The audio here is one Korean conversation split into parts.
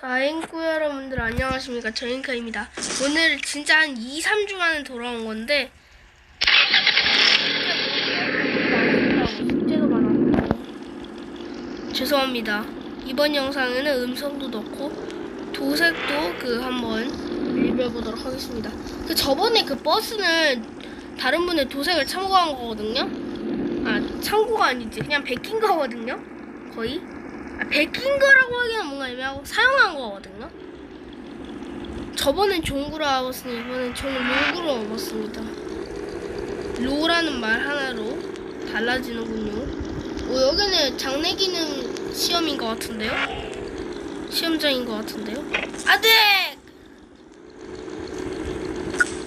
자, 앵꾸 여러분들 안녕하십니까. 저잉카입니다. 오늘 진짜 한 2, 3주 만에 돌아온 건데 죄송합니다. 이번 영상에는 음성도 넣고 도색도 그 한번 리뷰해보도록 하겠습니다. 그 저번에 그 버스는 다른 분의 도색을 참고한 거거든요. 아 참고가 아니지 그냥 베낀 거거든요. 거의. 아, 베낀 거라고 하기는 뭔가 애매하고 사용한 거거든요. 저번엔 종구로 와봤으니 이번엔 종 로구로 와봤습니다. 로라는 말 하나로 달라지는군요. 어, 여기는 장내 기능 시험인 것 같은데요? 시험장인 것 같은데요? 아들!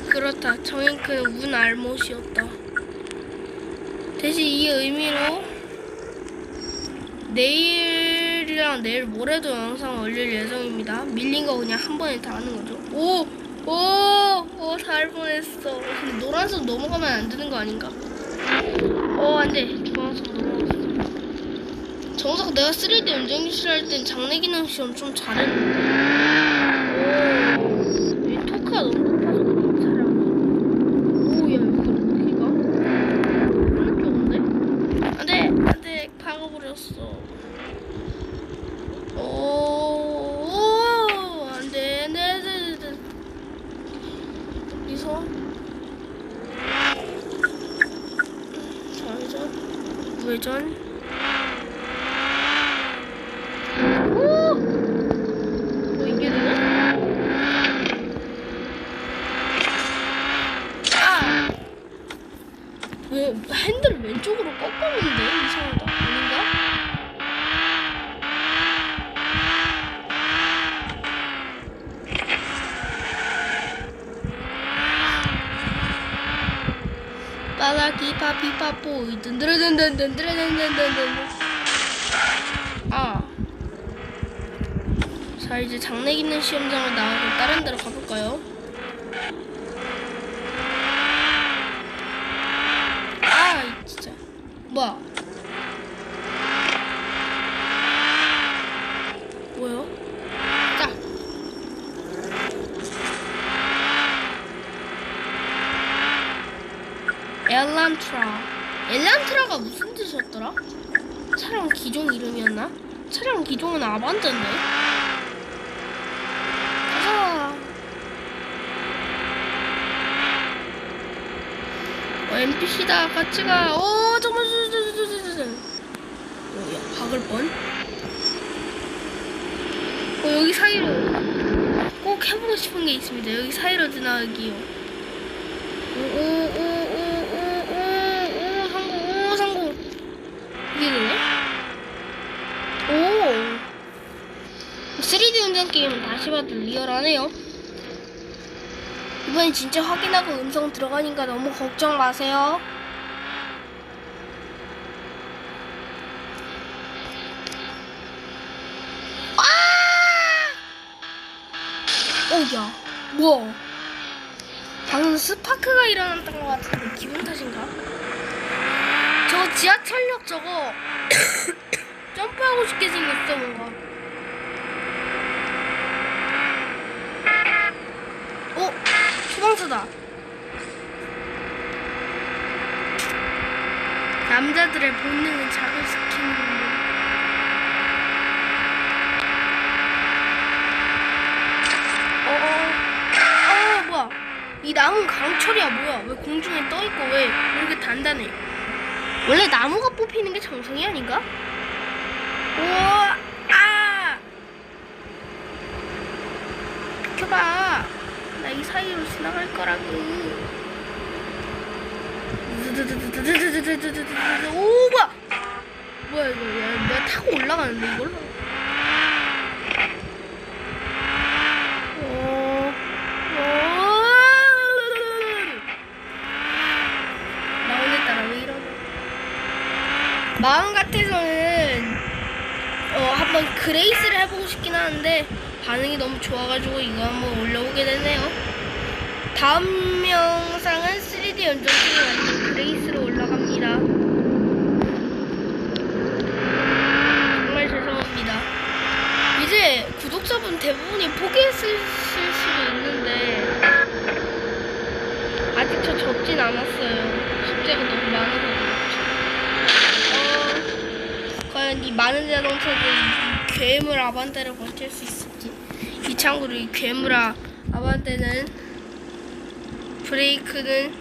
그렇다. 정행크는 운 알못이었다. 대신 이 의미로 내일 이랑 내일 모레도 영상 올릴 예정입니다. 밀린 거 그냥 한 번에 다 하는 거죠. 오! 오! 오, 잘 뻔했어. 근데 노란색 넘어가면 안 되는 거 아닌가? 어, 안 돼. 주황색 넘어갔어. 정작 내가 3D 운전기술 할 땐 장내 기능 시험 좀 잘했는데. 오, 이 토크가 너무 높아서 그런가, 차량. 오, 야, 여기 어디가? 어느 쪽인데? 안 돼! 안 돼! 박아버렸어. 오, 오, 안 돼, 네, 네, 네. 여기서. 좌회전, 우회전. 오! 뭐 이게 되네? 아! 왜 핸들을 왼쪽으로 꺾었는데 이상하다 아닌가? 빠라기 파피파뽀 든드르든든든드르든든든든 아. 자 이제 장내 기능 시험장을 나가고 다른 데로 가볼까요? 아이 진짜 뭐야 뭐요? 자 엘란트라 엘란트라가 무슨 뜻이었더라? 차량 기종 이름이었나? 차량 기종은 아반떼인데 가자 어, NPC다 같이 가. 오 잠깐만 저저저저저. 오야 박을 뻔. 어 여기 사이로 꼭 해보고 싶은 게 있습니다. 여기 사이로 지나가기요. 오오오오오오오 성공 오 성공. 이게 되네? 오. 3D 운전 게임은 다시 봐도 리얼하네요. 이번엔 진짜 확인하고 음성 들어가니까 너무 걱정 마세요. 아! 어, 야, 뭐? 방금 스파크가 일어났던 것 같은데 기분 탓인가? 저 지하철역 저거 점프하고 싶게 생겼어 뭔가. 어? 소방서다. 남자들의 본능을 자극시키는 거. 어, 뭐야? 이 나무는 강철이야, 뭐야? 왜 공중에 떠 있고 왜, 왜 이렇게 단단해? 원래 나무가 뽑히는 게 정성이 아닌가? 우와, 아! 비켜봐. 나이 사이로 지나갈 거라고. 오, 뭐야? 뭐야, 이거. 야, 내가 타고 올라가는데, 이걸? 어, 어, 나 오늘따라 왜 이러냐. 마음 같아서는, 어, 한번 그레이스를 해보고 싶긴 하는데, 반응이 너무 좋아가지고 이거 한번 올려보게 되네요. 다음 영상은 3D 연정기이 완전 그레이스로 올라갑니다. 정말 죄송합니다. 이제 구독자분 대부분이 포기했을 수도 있는데 아직 저 접진 않았어요. 숙제가 너무 많아서 그렇죠. 어, 이 많은 자동차들이 이 괴물 아반떼를 버틸 수 있을지. 이 참고로 이 괴물 아- 아반떼는 브레이크는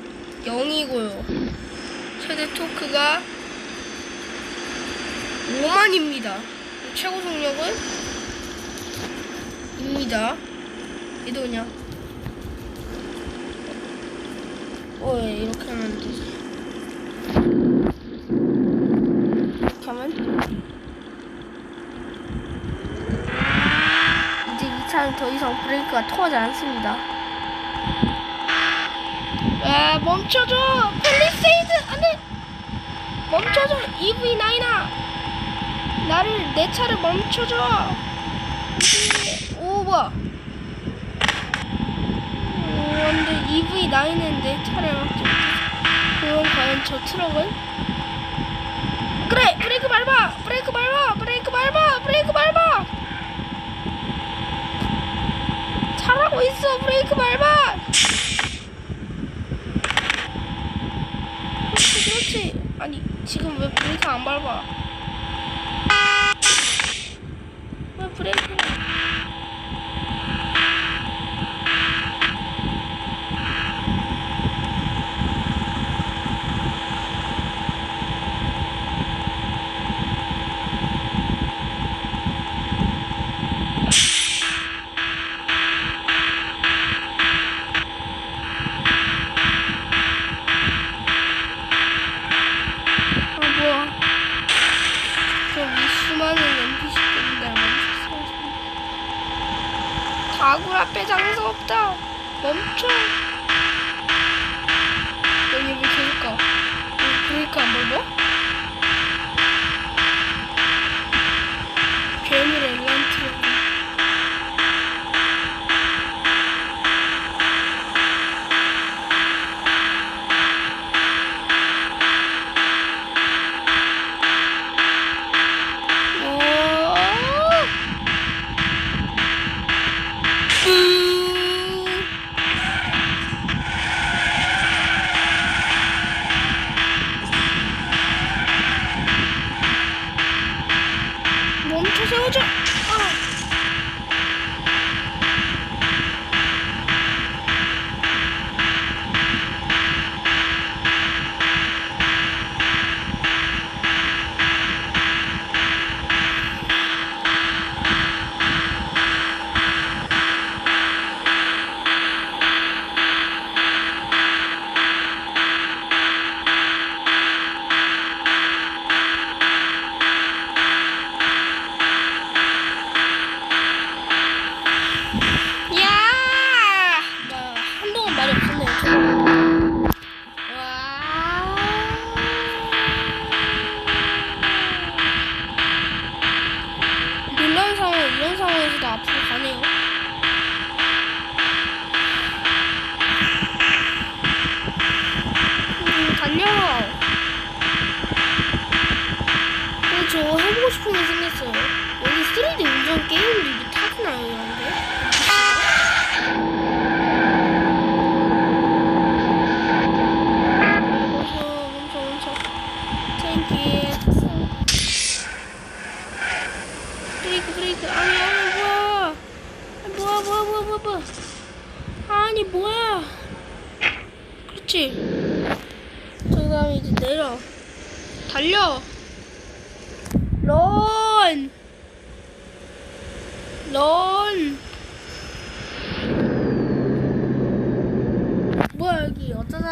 0이고요. 최대 토크가 5만입니다. 최고 속력은 입니다. 얘도 그냥 어, 예, 이렇게 하면 안 되지. 이렇게 하면 이제 이 차는 더 이상 브레이크가 통하지 않습니다. 아, 멈춰줘! 펠리세이드! 안 돼! 멈춰줘! EV9아! 나를, 내 차를 멈춰줘! 오, 뭐야? 오, 근데 EV9은 내 차를 막지. 그럼 과연 저 트럭은? 그래! 브레이크 밟아! 브레이크 밟아! 브레이크 밟아! 브레이크 밟아! 있어! 브레이크 밟아! 그렇지, 그렇지. 아니, 지금 왜 브레이크 안 밟아?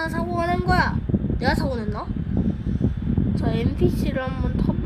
사고가 난 거야? 내가 사고 냈나? 저 NPC를 한번 타보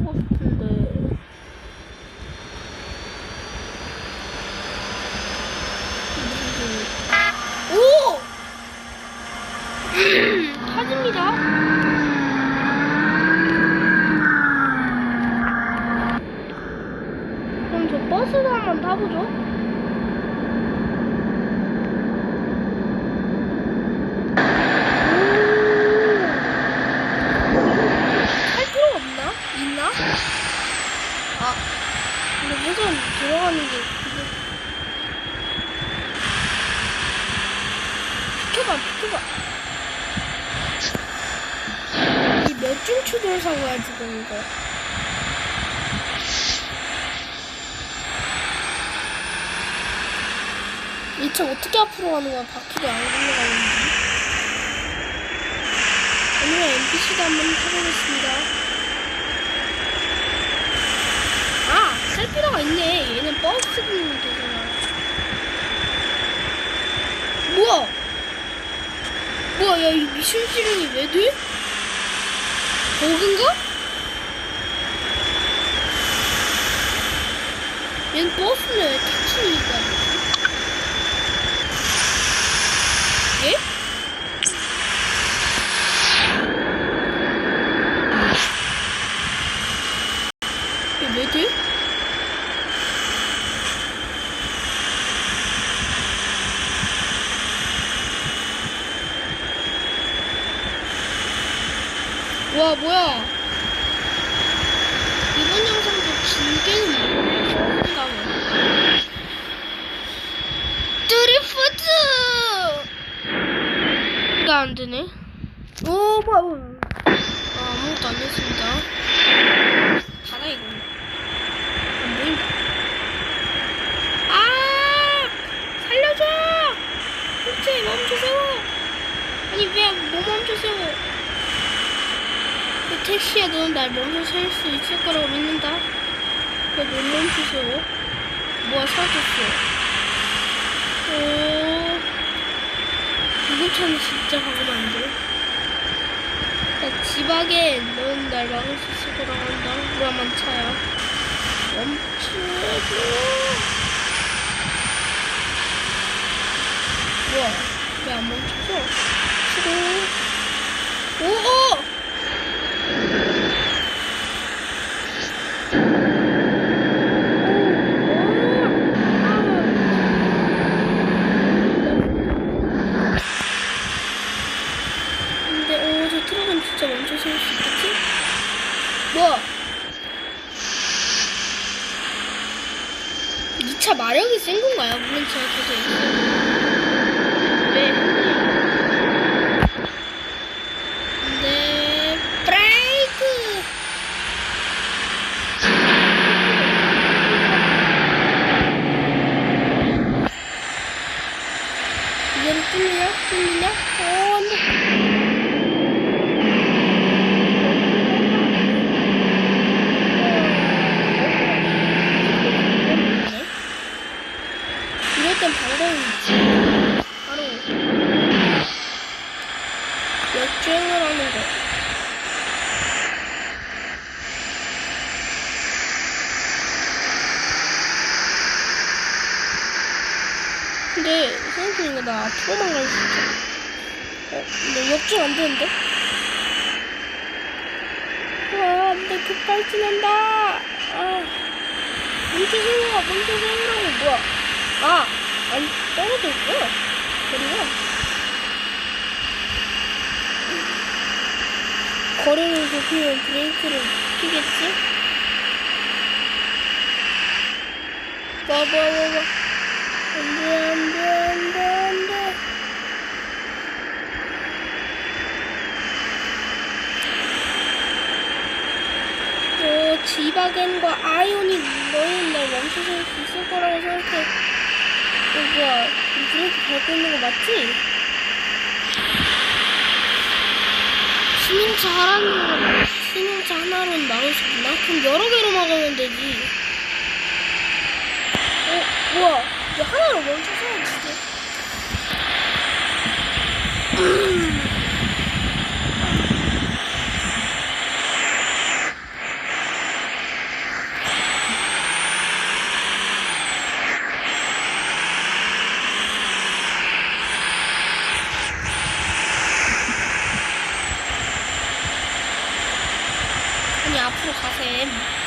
있나? 아, 근데 회전 들어가는 게 이게 비켜봐, 비켜봐. 이몇 중추 돌산 거야 지금 이거? 이차 어떻게 앞으로 가는 거야? 바퀴가 안 굴러가는지. 오늘 NPC도 한번 타보겠습니다. 필요가 있네. 얘는 버스 부르면 되잖아. 뭐야? 뭐야, 야, 이 미션 실행이 왜 돼? 버그인가? 얘는 버스는 왜 택시니까. 예? 이게 왜 돼? 와 뭐야 이번 영상도 길게는 못해서 드리프트 이거 안 되네? 오 뭐야 뭐야. 아, 아무것도 안 됐습니다. 가다 이거. 안 보인다. 아! 살려줘! 그렇지 멈춰 세워. 아니 왜 뭐 멈춰 세워? 이 택시야 너는 날 멈춰 셀수 있을 거라고 믿는다? 왜 못 멈추세요? 뭐야 사라졌어 오 구급차는 진짜 가면 안 돼. 나 지박에 넌 날 막을 수 있을 거라고 한다. 뭐야만 차야. 멈춰줘. 뭐야? 왜 안 멈춰져? 싫어. 오! 근데 어, 저 트럭은 진짜 멈춰 세울 수 있겠지? 뭐야? 이 차 마력이 센 건가요? 물론 제가 계속 있어요. 왜? 근데 브레이크! 이제는 뚫리냐? 뚫리냐? 어, 안 돼. 이럴 땐 방법이 있지. 바로 역주행을 하는 거. 근데 생각해보니까 나 앞으로만 갈수 있잖아. 어? 근데 역주행 안 되는데? 와, 안돼 급발진한다. 아, 멈춰세요, 멈춰세요라고 뭐야? 아, 안 떨어져 있구나. 거리가. 거리를 좁히면 브레이크를 뭐, 뭐. 지바겐과 너희는 날 멈춰줄 수 있을 거라고 생각해. 어, 뭐야. 이 브레이크 밟고 있는 거 맞지? 시민차 하나로, 시민차 하나로는 막을 수? 그럼 여러 개로 막으면 되지. 어, 뭐야. 왜 하나로 멈춰서야지. 아니, 앞으로 가셈.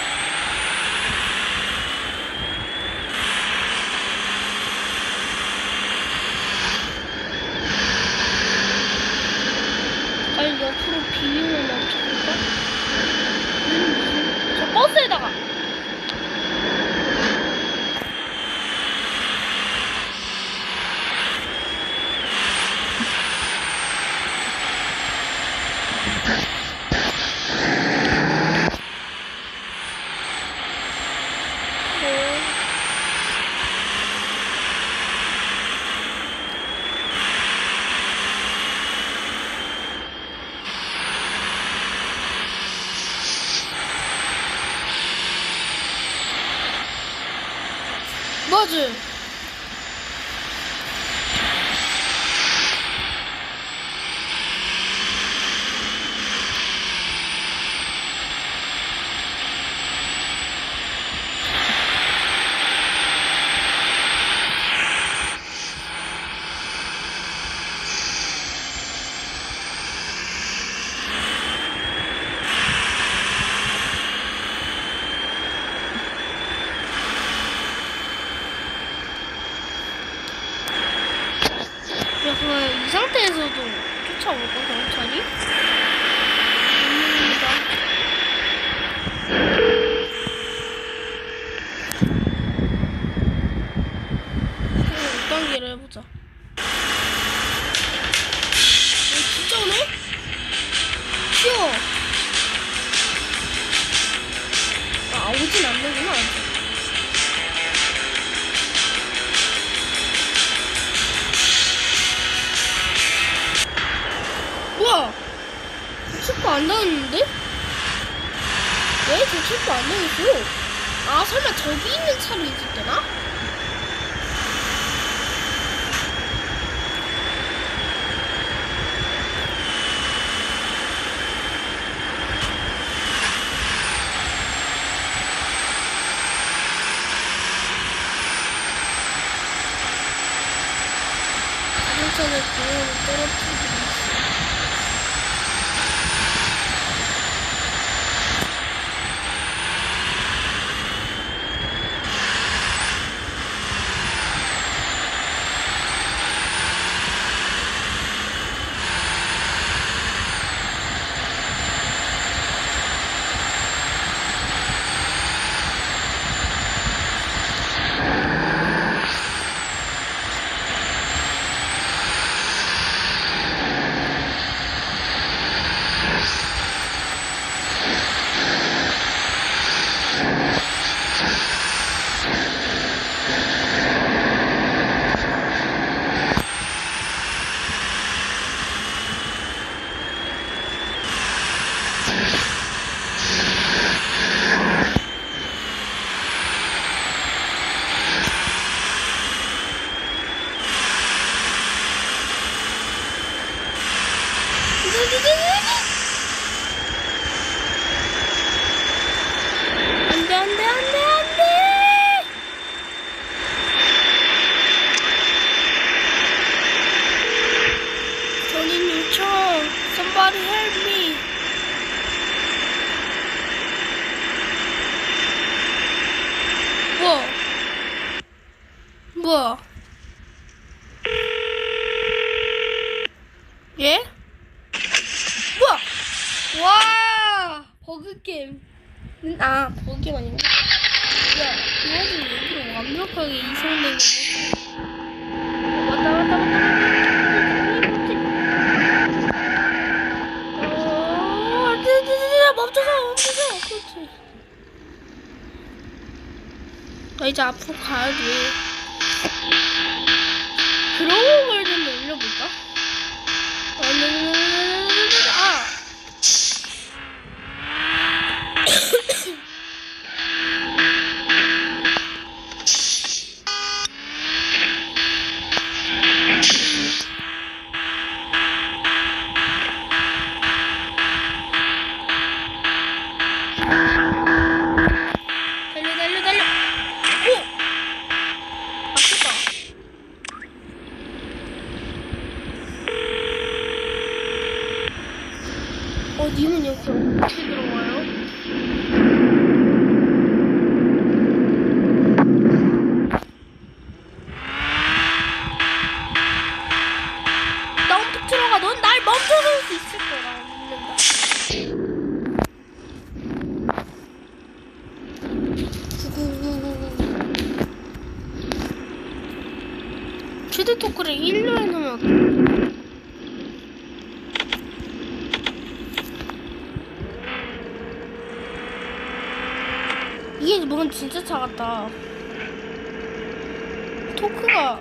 안 당했는데? 왜? 저 체포 안 당했어? 아, 설마 저기 있는 차를 있을 때나? 자동차를 구형을 떨어뜨리고 있어. 안돼 안돼 안돼 안돼 전인 요청 somebody help me 뭐야 뭐야 예? 뭐야 와! 버그 게임. 음, 아 버그 게임 아니고 야 이거지 여기로 완벽하게 이성된 거. 왔다 왔다 왔다 멈춰서 멈춰서. 그렇지. 나 이제 앞으로 가야지 그런 걸좀 올려볼까? 아 차 갔다 토크가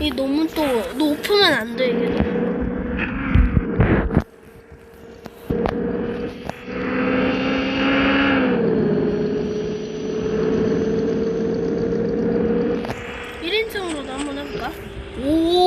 이 너무 또 높으면 안 돼. 이게 1인칭으로도 한번 해볼까? 오.